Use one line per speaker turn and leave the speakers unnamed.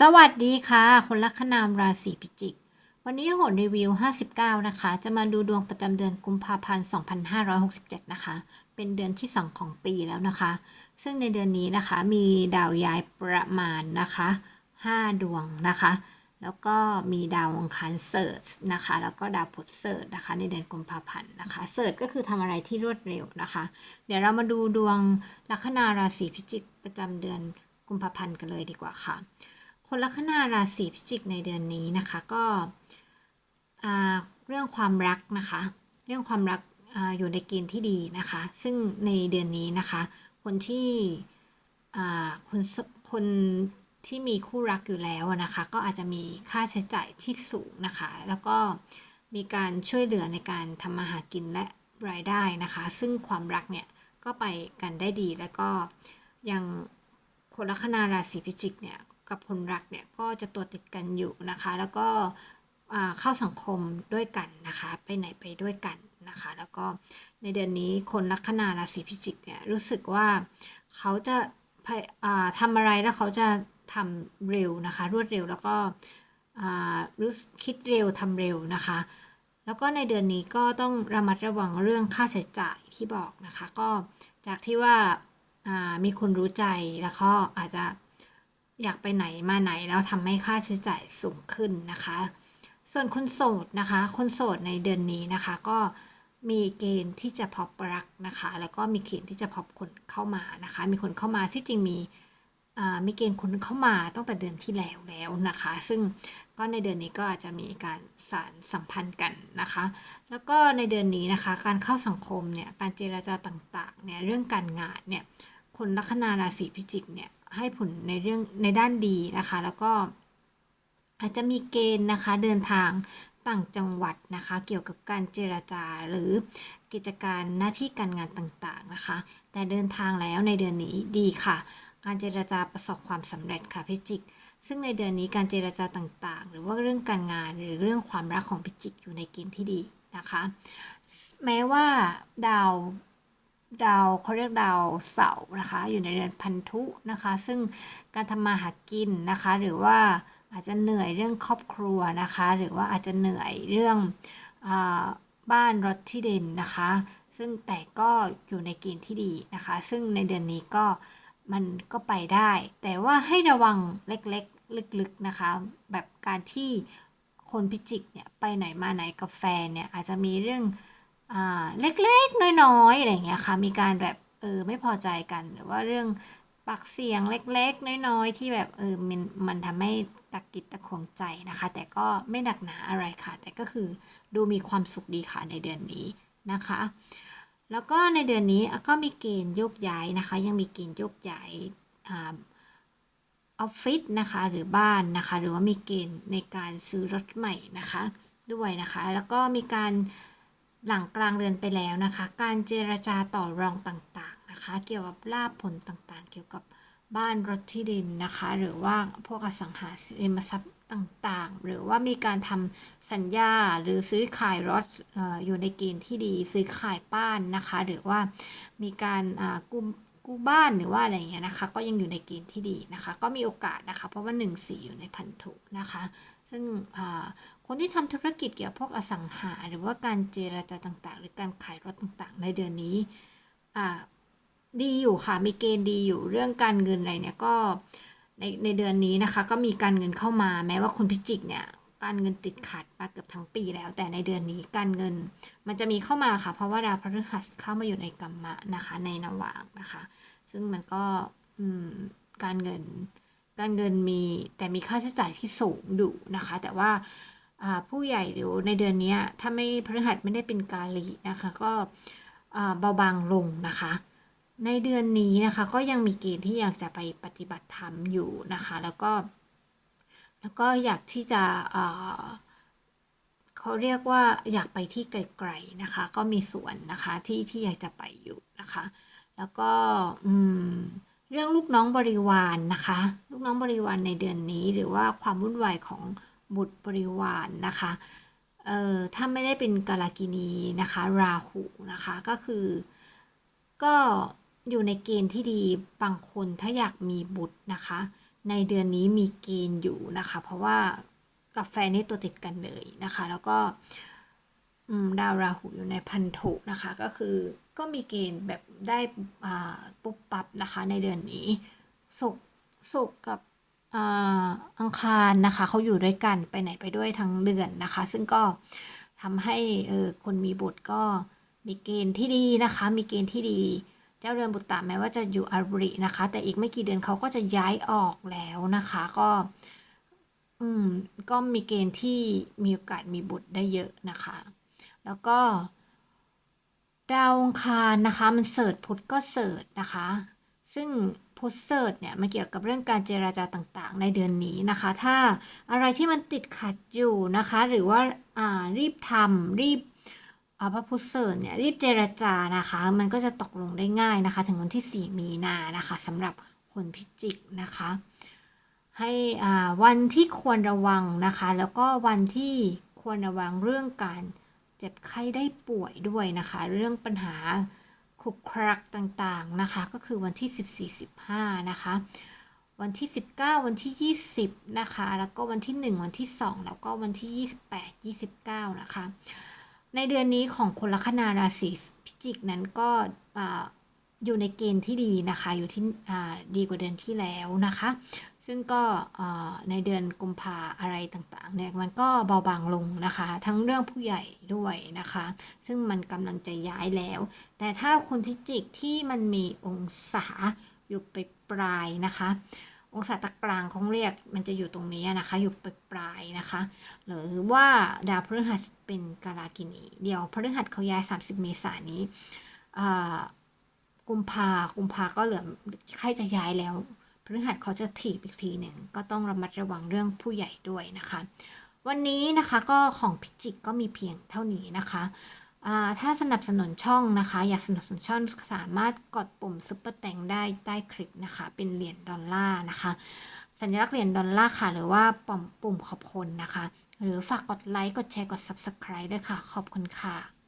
สวัสดีค่ะ คนลัคนามราศีพิจิก วันนี้โหนรีวิว 59 นะคะ จะมาดูดวงประจำเดือนกุมภาพันธ์ 2567 นะคะ เป็นเดือนที่ 2 ของปีแล้วนะคะ ซึ่งในเดือนนี้นะคะมีดาวย้ายประมาณนะคะ 5 ดวงนะคะ แล้วก็มีดาวองคารเสิร์ชนะคะ แล้วก็ดาวพุธเสิร์ชนะคะ ในเดือนกุมภาพันธ์นะคะ เสิร์ชก็คือทำอะไรที่รวดเร็วนะคะ เดี๋ยวเรามาดูดวงลัคนาราศีพิจิกประจำเดือนกุมภาพันธ์กันเลยดีกว่าค่ะ คนลัคนาราศีพิจิกในเดือนนี้นะคะก็เรื่องความรักนะคะ เรื่องความรักออยู่ในเกณฑ์ที่ดีนะคะ ซึ่งในเดือนนี้นะคะ คนที่คนคนที่มีคู่รักอยู่แล้วนะคะ ก็อาจจะมีค่าใช้จ่ายที่สูงนะคะ แล้วก็มีการช่วยเหลือในการทำมาหากินและรายได้นะคะ ซึ่งความรักเนี่ยก็ไปกันได้ดีแล้วก็ยังคนลัคนาราศีพิจิกเนี่ย กับคนรักเนี่ยก็จะตัวติดกันอยู่นะคะ แล้วก็เข้าสังคมด้วยกันนะคะ ไปไหนไปด้วยกันนะคะ แล้วก็ในเดือนนี้คนลัคนาราศีพิจิกเนี่ยรู้สึกว่าเขาจะาทำอะไรแล้วเขาจะทำเร็วนะคะ รวดเร็วแล้วก็รู้คิดเร็วทำเร็วนะคะ แล้วก็ในเดือนนี้ก็ต้องระมัดระวังเรื่องค่าใช้จ่ายที่บอกนะคะ ก็จากที่ว่าอ่ามีคนรู้ใจแล้วก็อาจจะ อยากไปไหนมาไหนแล้วทำให้ค่าใช้จ่ายสูงขึ้นนะคะ ส่วนคนโสดนะคะ คนโสดในเดือนนี้นะคะ ก็มีเกณฑ์ที่จะพบรักนะคะ แล้วก็มีเกณฑ์ที่จะพบคนเข้ามานะคะ มีคนเข้ามาที่จริงมีอ่ามีเกณฑ์คนเข้ามาตั้งแต่เดือนที่แล้วแล้วนะคะ ซึ่งก็ในเดือนนี้ก็อาจจะมีการสารสัมพันธ์กันนะคะ แล้วก็ในเดือนนี้นะคะ การเข้าสังคมเนี่ยการเจรจาต่างๆเนี่ยเรื่องการงานเนี่ยคนลัคนาราศีพิจิกเนี่ย ให้ผลในเรื่องในด้านดีนะคะ แล้วก็อาจจะมีเกณฑ์นะคะเดินทางต่างจังหวัดนะคะ เกี่ยวกับการเจรจาหรือกิจการหน้าที่การงานต่างๆนะคะ แต่เดินทางแล้วในเดือนนี้ดีค่ะ การเจรจาประสบความสำเร็จค่ะพิจิก ซึ่งในเดือนนี้การเจรจาต่างๆ หรือว่าเรื่องการงานหรือเรื่องความรักของพิจิกอยู่ในเกณฑ์ที่ดีนะคะ แม้ว่าดาว ดาวเขาเรียกดาวเสาร์นะคะ อยู่ในเดือนพันธุนะคะ ซึ่งการทำมาหากินนะคะ หรือว่าอาจจะเหนื่อยเรื่องครอบครัวนะคะ หรือว่าอาจจะเหนื่อยเรื่องอบ้านรถที่ดินนะคะ ซึ่งแต่ก็อยู่ในเกณฑ์ที่ดีนะคะ ซึ่งในเดือนนี้ก็มันก็ไปได้ แต่ว่าให้ระวังเล็กๆ ลึกๆนะคะ แบบการที่คนพิจิกเนี่ยไปไหนมาไหนกับแฟนเนี่ยอาจจะมีเรื่อง เล็กๆ น้อยๆ อะไรเงี้ยค่ะ มีการแบบเออไม่พอใจกันหรือว่าเรื่องปากเสียงเล็กๆ น้อยๆ ที่แบบเออมันมันทำให้ตะกิดตะขวงใจนะคะ แต่ก็ไม่หนักหนาอะไรค่ะ แต่ก็คือดูมีความสุขดีค่ะในเดือนนี้นะคะ แล้วก็ในเดือนนี้ก็มีเกณฑ์โยกย้ายนะคะ ยังมีเกณฑ์โยกย้ายออฟฟิศนะคะหรือบ้านนะคะ หรือว่ามีเกณฑ์ในการซื้อรถใหม่นะคะ ด้วยนะคะ แล้วก็มีการ หลังกลางเดือนไปแล้วนะคะ การเจรจาต่อรองต่างๆนะคะ เกี่ยวกับลาภผลต่างๆ เกี่ยวกับบ้านรถที่ดินนะคะ หรือว่าพวกอสังหาริมทรัพย์ต่างๆ หรือว่ามีการทำสัญญาหรือซื้อขายรถออยู่ในเกณฑ์ที่ดี ซื้อขายบ้านนะคะ หรือว่ามีการกู้กู้บ้านหรือว่าอะไรเงี้ยนะคะ ก็ยังอยู่ในเกณฑ์ที่ดีนะคะ ก็มีโอกาสนะคะ เพราะว่า1นึ่งสี่อยู่ในพันธุนะคะ ซึ่งคนที่ทำธุรกิจเกี่ยวกับพวกอสังหา หรือว่าการเจรจาต่างๆ หรือการขายรถต่างๆ ในเดือนนี้ดีอยู่ค่ะ มีเกณฑ์ดีอยู่เรื่องการเงินอะไรเนี่ยก็ในในเดือนนี้นะคะ ก็มีการเงินเข้ามาแม้ว่าคนพิจิกเนี่ยการเงินติดขัดมาเกือบทั้งปีแล้ว แต่ในเดือนนี้การเงินมันจะมีเข้ามาค่ะ เพราะว่าดาวพฤหัสเข้ามาอยู่ในกัมมะนะคะ ในนวางนะคะ ซึ่งมันก็การเงิน การเงินมีแต่มีค่าใช้จ่ายที่สูงอยู่นะคะ แต่ว่าผู้ใหญ่หรือในเดือนนี้ถ้าไม่พฤหัสไม่ได้เป็นกาลีนะคะ ก็เบาบางลงนะคะ ในเดือนนี้นะคะก็ยังมีเกณฑ์ที่อยากจะไปปฏิบัติธรรมอยู่นะคะ แล้วก็แล้วก็อยากที่จะเขาเรียกว่าอยากไปที่ไกลๆนะคะ ก็มีส่วนนะคะที่ที่อยากจะไปอยู่นะคะ แล้วก็อืม เรื่องลูกน้องบริวารนะคะ ลูกน้องบริวารในเดือนนี้ หรือว่าความวุ่นวายของบุตรบริวารนะคะเอ่อถ้าไม่ได้เป็นกาลากินีนะคะ ราหูนะคะก็คือก็อยู่ในเกณฑ์ที่ดีบางคนถ้าอยากมีบุตรนะคะ ในเดือนนี้มีเกณฑ์อยู่นะคะ เพราะว่ากับแฟนนี่ตัวติดกันเลยนะคะ แล้วก็ ดาวราหูอยู่ในพันธุนะคะ ก็คือก็มีเกณฑ์แบบได้อ่าปุ๊บปั๊บนะคะในเดือนนี้สุกร์สุกกับอ,อังคารนะคะเขาอยู่ด้วยกันไปไหนไปด้วยทั้งเดือนนะคะ ซึ่งก็ทำให้เออคนมีบุตรก็มีเกณฑ์ที่ดีนะคะ มีเกณฑ์ที่ดี เจ้าเรือนบุตตะแม้ว่าจะอยู่อาบุรินะคะ แต่อีกไม่กี่เดือนเขาก็จะย้ายออกแล้วนะคะ ก็อืมก็มีเกณฑ์ที่มีโอกาสมีบุตรได้เยอะนะคะ แล้วก็ ดาวองคารนะคะมันเสิร์ชพุธก็เสิร์ชนะคะ ซึ่งพุธเสิร์ชเนี่ยมันเกี่ยวกับเรื่องการเจราจาต่างๆ ในเดือนนี้นะคะ ถ้าอะไรที่มันติดขัดอยู่นะคะ หรือว่าอ่ารีบทำรีบอ่าพระพุธเสิร์ชเนี่ยรีบเจรจานะคะ มันก็จะตกลงได้ง่ายนะคะ ถึงวันที่ 4 มีนานะคะสำหรับคนพิจิกนะคะ ให้วันที่ควรระวังนะคะ แล้วก็วันที่ควรระวังเรื่องการ เจ็บไข้ได้ป่วยด้วยนะคะ เรื่องปัญหาครุกครักต่างๆนะคะ ก็คือวันที่ 14-15 นะคะ วันที่ 19 วันที่ 20 นะคะ แล้วก็วันที่ 1 วันที่ 2 แล้วก็วันที่ 28 29 นะคะ ในเดือนนี้ของคนลัคนาราศีพิจิกนั้นก็อยู่ในเกณฑ์ที่ดีนะคะ อยู่ที่ดีกว่าเดือนที่แล้วนะคะ ซึ่งก็ในเดือนกุมภาอะไรต่างๆเนี่ยมันก็เบาบางลงนะคะ ทั้งเรื่องผู้ใหญ่ด้วยนะคะ ซึ่งมันกำลังจะย้ายแล้ว แต่ถ้าคนพิจิกที่มันมีองศาอยู่ไปปลายนะคะ องศาตะกลางเขาเรียกมันจะอยู่ตรงนี้นะคะ อยู่ปปลายนะคะ หรือว่าดาวพฤหัสเป็นกาลากินีเดี๋ยวพฤหัสเขาย้าย 30 เมษายนนี้กุมภากุมภาก็เหลือใกล้จะย้ายแล้ว ฤหัสเขาจะถีบอีกทีหนึ่งก็ต้องระมัดระวังเรื่องผู้ใหญ่ด้วยนะคะ วันนี้นะคะก็ของพิจิกก็มีเพียงเท่านี้นะคะอ่าถ้าสนับสนุนช่องนะคะ อยากสนับสนุนช่องสามารถกดปุ่มซุปเปอร์แตงได้ใต้คลิปนะคะ เป็นเหรียญดอลลาร์นะคะ สัญลักษณ์เหรียญดอลลาร์ค่ะ หรือว่าปุ่มปุ่มขอบคุณนะคะ หรือฝากกดไลค์กดแชร์กด Subscribe ด้วยค่ะ ขอบคุณค่ะ